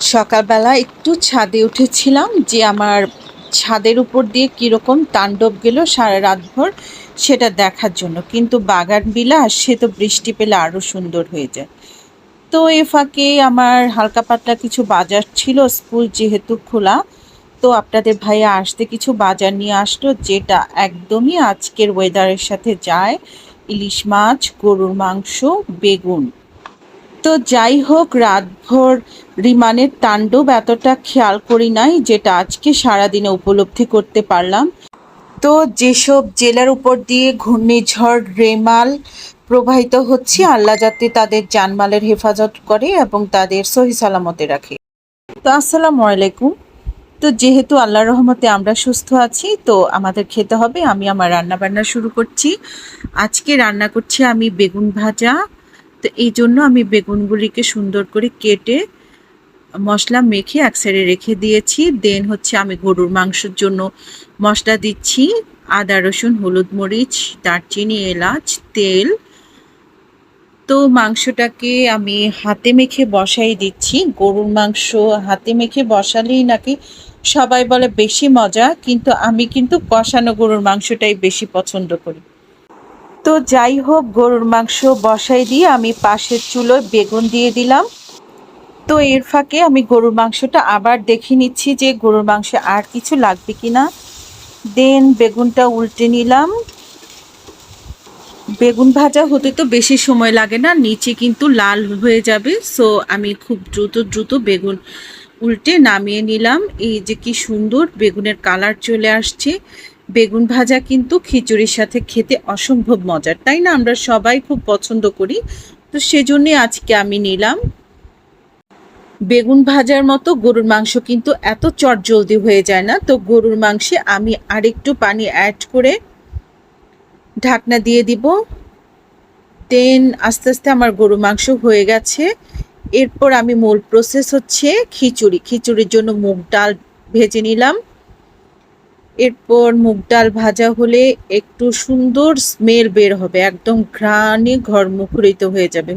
সকালবেলা একটু ছাদে উঠেছিলাম যে আমার ছাদের উপর দিয়ে কীরকম তাণ্ডব গেল সারা রাতভর সেটা দেখার জন্য। কিন্তু বাগান বিলাস, সে তো বৃষ্টি পেলে আরও সুন্দর হয়ে যায়। তো এ ফাঁকে আমার হালকা পাতলা কিছু বাজার ছিল, স্কুল যেহেতু খোলা, তো আপনাদের ভাইয়া আসতে কিছু বাজার নিয়ে আসলো, যেটা একদমই আজকের ওয়েদারের সাথে যায়। ইলিশ মাছ, গরুর মাংস, বেগুন। তো যাই হোক, রাতভর রিমানের তাণ্ডব এতটা খেয়াল করি নাই যেটা আজকে সারাদিনে উপলব্ধি করতে পারলাম। তো যেসব জেলার উপর দিয়ে ঘূর্ণিঝড় রেমাল প্রবাহিত হচ্ছে, আল্লাহ যাতে তাদের জানমালের হেফাজত করে এবং তাদের সহি সালামতে রাখে। তো আসসালামু আলাইকুম। তো যেহেতু আল্লাহর রহমতে আমরা সুস্থ আছি, তো আমাদের খেতে হবে। আমি আমার রান্না বান্না শুরু করছি। আজকে রান্না করছি আমি বেগুন ভাজা তো এই জন্য আমি বেগুনগুলিকে সুন্দর করে কেটে মশলা মেখে এক সাইডে রেখে দিয়েছি। দেন হচ্ছে আমি গরুর মাংসের জন্য মশলা দিচ্ছি। আদা, রসুন, হলুদ মরিচ, দারচিনি, এলাচ, তেল। তো মাংসটাকে আমি হাতে মেখে বসাই দিচ্ছি। গরুর মাংস হাতে মেখে বসালেই নাকি সবাই বলে বেশি মজা, কিন্তু আমি কিন্তু কষানো গরুর মাংসটাই বেশি পছন্দ করি। তো যাই হোক, গরুর মাংস বসাই দিয়ে আমি পাশের চুলোয় বেগুন দিয়ে দিলাম। তো এর ফাঁকে আমি গরুর মাংসটা আবার দেখে নিচ্ছি যে গরুর মাংসে আর কিছু লাগবে কি না দেন বেগুনটা উল্টে নিলাম। বেগুন ভাজা হতে তো বেশি সময় লাগে না, নিচে কিন্তু লাল হয়ে যাবে। সো আমি খুব দ্রুত দ্রুত বেগুন উল্টে নামিয়ে নিলাম। এই যে কি সুন্দর বেগুনের কালার চলে আসছে। বেগুন ভাজা কিন্তু খিচুড়ির সাথে খেতে অসম্ভব মজার, তাই না? আমরা সবাই খুব পছন্দ করি। তো সেজন্যে আজকে আমি নিলাম বেগুন ভাজার মতো গরুর মাংস কিন্তু এত চট জলদি হয়ে যায় না। তো গরুর মাংসে আমি আরেকটু পানি অ্যাড করে ঢাকনা দিয়ে দিব। দেন আস্তে আস্তে আমার গরু মাংস হয়ে গেছে। এরপর আমি মূল প্রসেস হচ্ছে খিচুড়ি। খিচুড়ির জন্য মুগ ডাল ভেজে নিলাম। এরপর মুগ ডাল ভাজা হলে একটু সুন্দর স্মেল বের হবে, একদম ঘ্রাণে ঘর মুখরিত হয়ে যাবে।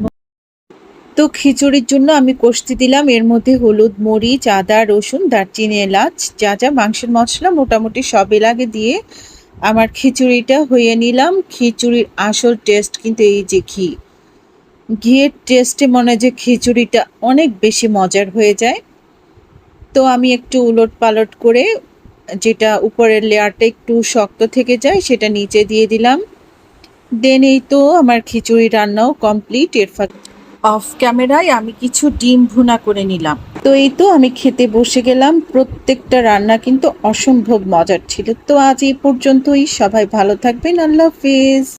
তো খিচুড়ির জন্য আমি কষতে দিলাম, এর মধ্যে হলুদ, মরিচ, আদা, রসুন, দারচিনি, এলাচ, যা যা মাংসের মশলা মোটামুটি সব এলাগে দিয়ে আমার খিচুড়িটা হয়ে নিলাম। খিচুড়ির আসল টেস্ট কিন্তু এই যে ঘি। ঘিয়ের টেস্টে মনে হয় যে খিচুড়িটা অনেক বেশি মজার হয়ে যায়। তো আমি একটু উলট পালট করে যেটা উপরের লেয়ারটা একটু শক্ত থেকে যায়, সেটা নিচে দিয়ে দিলাম। দেন এই তো আমার খিচুড়ি রান্নাও কমপ্লিট এর অফ ক্যামেরায় আমি কিছু ডিম ভুনা করে নিলাম। তো এই তো আমি খেতে বসে গেলাম, প্রত্যেকটা রান্না কিন্তু অসম্ভব মজার ছিল। তো আজ এই পর্যন্তই, সবাই ভালো থাকবেন, আল্লাহ হাফিজ।